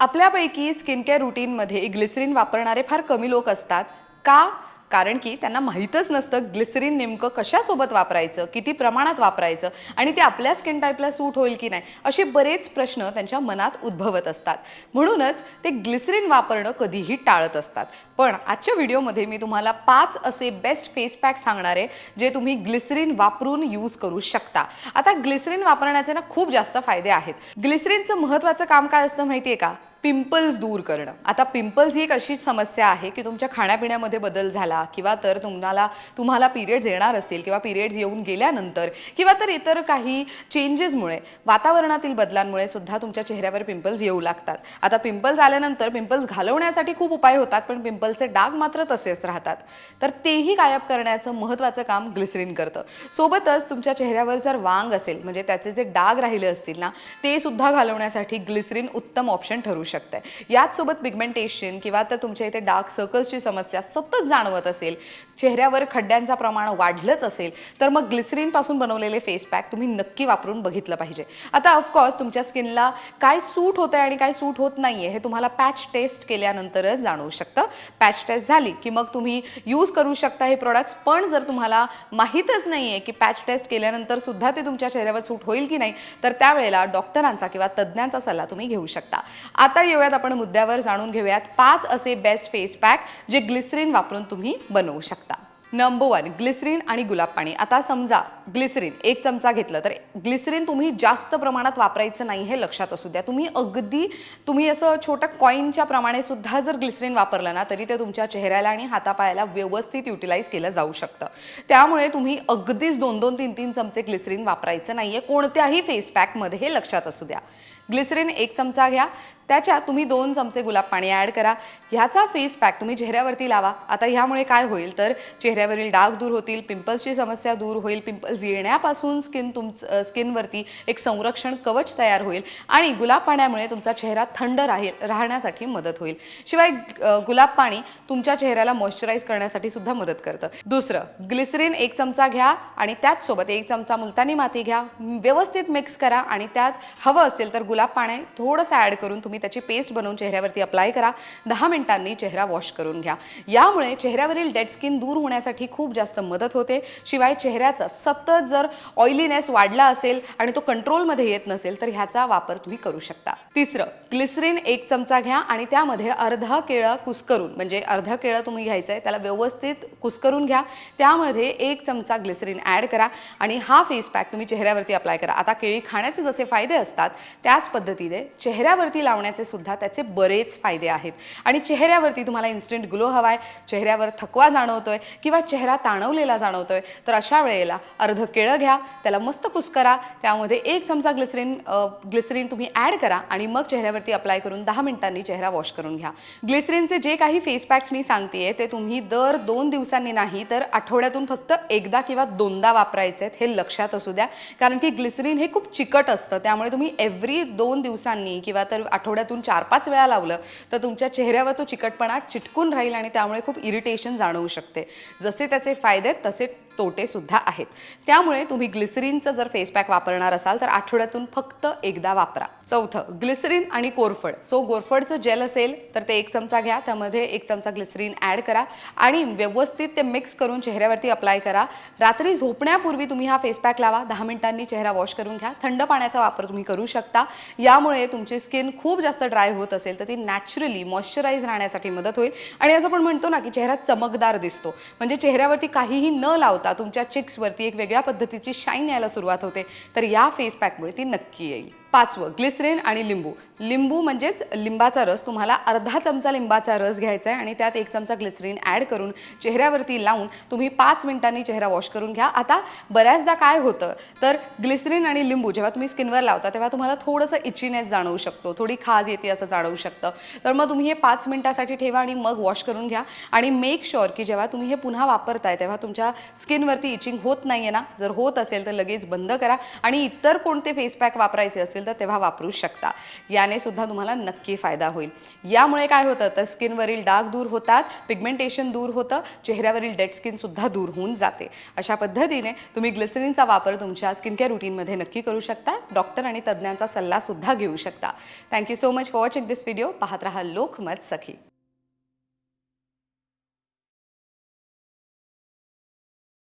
आपल्यापैकी skin care रुटीनमध्ये glycerine वापरणारे फार कमी लोक असतात. का? कारण की त्यांना माहीतच नसतं ग्लिसरीन नेमकं कशासोबत वापरायचं किती प्रमाणात वापरायचं आणि ते आपल्या स्किन टाईपला सूट होईल की नाही असे बरेच प्रश्न त्यांच्या मनात उद्भवत असतात. म्हणूनच ते ग्लिसरीन वापरणं कधीही टाळत असतात. पण आजच्या व्हिडिओमध्ये मी तुम्हाला पाच असे बेस्ट फेस पॅक सांगणार आहे जे तुम्ही ग्लिसरीन वापरून यूज करू शकता. आता ग्लिसरीन वापरण्याचे ना खूप जास्त फायदे आहेत. ग्लिसरीनचं महत्त्वाचं काम काय असतं माहिती आहे का? पिंपल्स दूर करणं. आता पिंपल्स ही एक अशी समस्या आहे की तुमच्या खाण्यापिण्यामध्ये बदल झाला किंवा तर तुम्हाला तुम्हाला पिरियड्स येणार असतील किंवा पिरियड्स येऊन गेल्यानंतर किंवा तर इतर काही चेंजेसमुळे वातावरणातील बदलांमुळे सुद्धा तुमच्या चेहऱ्यावर पिंपल्स येऊ लागतात. आता पिंपल्स आल्यानंतर पिंपल्स घालवण्यासाठी खूप उपाय होतात पण पिंपलचे डाग मात्र तसेच राहतात. तर तेही गायब करण्याचं महत्त्वाचं काम ग्लिसरीन करतं. सोबतच तुमच्या चेहऱ्यावर जर वांग असेल म्हणजे त्याचे जे डाग राहिले असतील ना ते सुद्धा घालवण्यासाठी ग्लिसरीन उत्तम ऑप्शन ठरू शकते याच सोबत पिगमेंटेशन किंवा तर तुमच्या इथे डार्क सर्कल्सची समस्या सतत जाणवत असेल चेहऱ्यावर खड्ड्यांचं प्रमाण वाढलंच असेल तर मग ग्लिसरीनपासून बनवलेले फेस पॅक तुम्ही नक्की वापरून बघितलं पाहिजे. आता ऑफकोर्स तुमच्या स्किनला काय सूट होतं आहे आणि काय सूट होत नाही आहे हे तुम्हाला पॅच टेस्ट केल्यानंतरच जाणवू शकतं. पॅच टेस्ट झाली की मग तुम्ही यूज करू शकता हे प्रोडक्ट्स पण जर तुम्हाला माहीतच नाही आहे की पॅच टेस्ट केल्यानंतर सुद्धा ते तुमच्या चेहऱ्यावर सूट होईल की नाही तर त्यावेळेला डॉक्टरांचा किंवा तज्ज्ञांचा सल्ला तुम्ही घेऊ शकता. आता येऊयात आपण मुद्द्यावर जाणून घेऊयात पाच असे बेस्ट फेस पॅक जे ग्लिसरीन वापरून तुम्ही बनवू शकता. नंबर वन ग्लिसरीन आणि गुलाब पाणी. आता समजा ग्लिसरीन एक चमचा घेतलं तर ग्लिसरीन तुम्ही जास्त प्रमाणात वापरायचं नाही हे लक्षात असू द्या. तुम्ही अगदी तुम्ही असं छोट्या कॉईनच्या प्रमाणे सुद्धा जर ग्लिसरीन वापरलं ना तरी ते तुमच्या चेहऱ्याला आणि हातापायाला व्यवस्थित युटिलाइज केलं जाऊ शकतं. त्यामुळे तुम्ही अगदीच दोन दोन तीन तीन चमचे ग्लिसरीन वापरायचं नाही आहे कोणत्याही फेस पॅकमध्ये हे लक्षात असू द्या. ग्लिसरीन एक चमचा घ्या. त्याच्यात तुम्ही दोन चमचे गुलाब पाणी ॲड करा. ह्याचा फेस पॅक तुम्ही चेहऱ्यावरती लावा. आता ह्यामुळे काय होईल तर चेहऱ्यावरील डाग दूर होतील पिंपल्सची समस्या दूर होईल पिंपल्स येण्यापासून स्किन तुमचं स्किनवरती एक संरक्षण कवच तयार होईल आणि गुलाब पाण्यामुळे तुमचा चेहरा थंड राहील राहण्यासाठी मदत होईल. शिवाय गुलाब पाणी तुमच्या चेहऱ्याला मॉइश्चराईज करण्यासाठी सुद्धा मदत करतं. दुसरं ग्लिसरीन एक चमचा घ्या आणि त्याचसोबत एक चमचा मुलतानी माती घ्या. व्यवस्थित मिक्स करा आणि त्यात हवं असेल तर गुलाब पाणी थोडंसं ॲड करून तुम्ही त्याची पेस्ट बनवून चेहऱ्यावरती अप्लाय करा. दहा मिनिटांनी चेहरा वॉश करून घ्या. यामुळे चेहऱ्यावरील डेड स्किन दूर होण्यासाठी खूप जास्त मदत होते. शिवाय चेहऱ्याचा सतत जर ऑइलीनेस वाढला असेल आणि तो कंट्रोलमध्ये येत नसेल तर ह्याचा वापर तुम्ही करू शकता. तिसरं ग्लिसरीन एक चमचा घ्या आणि त्यामध्ये अर्धा केळं कुस्करून म्हणजे अर्धा केळं तुम्ही घ्यायचं आहे त्याला व्यवस्थित कुस्करून घ्या. त्यामध्ये एक चमचा ग्लिसरीन ॲड करा आणि हा फेस पॅक तुम्ही चेहऱ्यावरती अप्लाय करा. आता केळी खाण्याचे जसे फायदे असतात त्याच पद्धतीने चेहऱ्यावरती लावण्याचे सुद्धा त्याचे बरेच फायदे आहेत. आणि चेहऱ्यावरती तुम्हाला इन्स्टंट ग्लो हवा आहे चेहऱ्यावर थकवा जाणवतोय किंवा चेहरा ताणवलेला जाणवतोय तर अशा वेळेला अर्ध केळं घ्या त्याला मस्त कुस्करा त्यामध्ये एक चमचा ग्लिसरीन ग्लिसरीन तुम्ही ॲड करा आणि मग चेहऱ्यावरती अप्लाय करून दहा मिनिटांनी चेहरा वॉश करून घ्या. ग्लिसरीनचे जे काही फेस पॅक्स मी सांगते ते तुम्ही दर दोन दिवसांनी नाही तर आठवड्यातून फक्त एकदा किंवा दोनदा वापरायचे आहेत हे लक्षात असू द्या. कारण की ग्लिसरीन हे खूप चिकट असतं त्यामुळे तुम्ही एव्हरी दोन दिवसांनी किंवा तर आठवड्यातून चार पाच वेळा लावलं तर तुमच्या चेहऱ्यावर तो चिकटपणा चिटकून राहील आणि त्यामुळे खूप इरिटेशन जाणवू शकते. जसे त्याचे फायदे आहेत, तसे तोटे सुद्धा आहेत. त्यामुळे तुम्ही ग्लिसरीनचं जर फेस पॅक वापरणार असाल तर आठवड्यातून फक्त एकदा वापरा. चौथं ग्लिसरीन आणि कोरफड. सो कोरफडचं जेल असेल तर ते एक चमचा घ्या. त्यामध्ये एक चमचा ग्लिसरीन ॲड करा आणि व्यवस्थित ते मिक्स करून चेहऱ्यावरती अप्लाय करा. रात्री झोपण्यापूर्वी तुम्ही हा फेस पॅक लावा. दहा मिनिटांनी चेहरा वॉश करून घ्या. थंड पाण्याचा वापर तुम्ही करू शकता. यामुळे तुमची स्किन खूप जास्त ड्राय होत असेल तर ती नॅचरली मॉइश्चराईज राहण्यासाठी मदत होईल. आणि असं पण म्हणतो ना की चेहरा चमकदार दिसतो. म्हणजे चेहऱ्यावरती काहीही न लावता तुमच्या चिक्सवरती एक वेगळ्या पद्धतीची शाईन यायला सुरुवात होते. तर या फेस पॅकमुळे ती नक्की येईल. पाचवं ग्लिसरीन आणि लिंबू. लिंबू म्हणजेच लिंबाचा रस. तुम्हाला अर्धा चमचा लिंबाचा रस घ्यायचा आहे आणि त्यात एक चमचा ग्लिसरीन ॲड करून चेहऱ्यावरती लावून तुम्ही पाच मिनिटांनी चेहरा वॉश करून घ्या. आता बऱ्याचदा काय होतं? तर ग्लिसरीन आणि लिंबू जेव्हा तुम्ही स्किनवर लावता तेव्हा तुम्हाला थोडंसं इचिनेस जाणवू शकतो. थोडी खाज येते असं जाणवू शकतं. तर मग तुम्ही हे पाच मिनिटासाठी ठेवा आणि मग वॉश करून घ्या. आणि मेक शुअर की जेव्हा तुम्ही हे पुन्हा वापरताय तेव्हा तुमच्या स्किनवरती इचिंग होत नाही आहे ना? जर होत असेल तर लगेच बंद करा. आणि इतर कोणते फेस पॅक वापरायचे असतील असेल तर तेव्हा वापरू शकता. याने सुद्धा तुम्हाला नक्की फायदा होईल. यामुळे काय होतं तर स्किनवरील डाग दूर होतात पिगमेंटेशन दूर होतं चेहऱ्यावरील डेड स्किन सुद्धा दूर होऊन जाते. अशा पद्धतीने तुम्ही ग्लिसरीनचा वापर तुमच्या स्किन केअर रुटीनमध्ये नक्की करू शकता. डॉक्टर आणि तज्ज्ञांचा सल्ला सुद्धा घेऊ शकता. Thank you so much for watching this video पाहत राहा लोकमत सखी.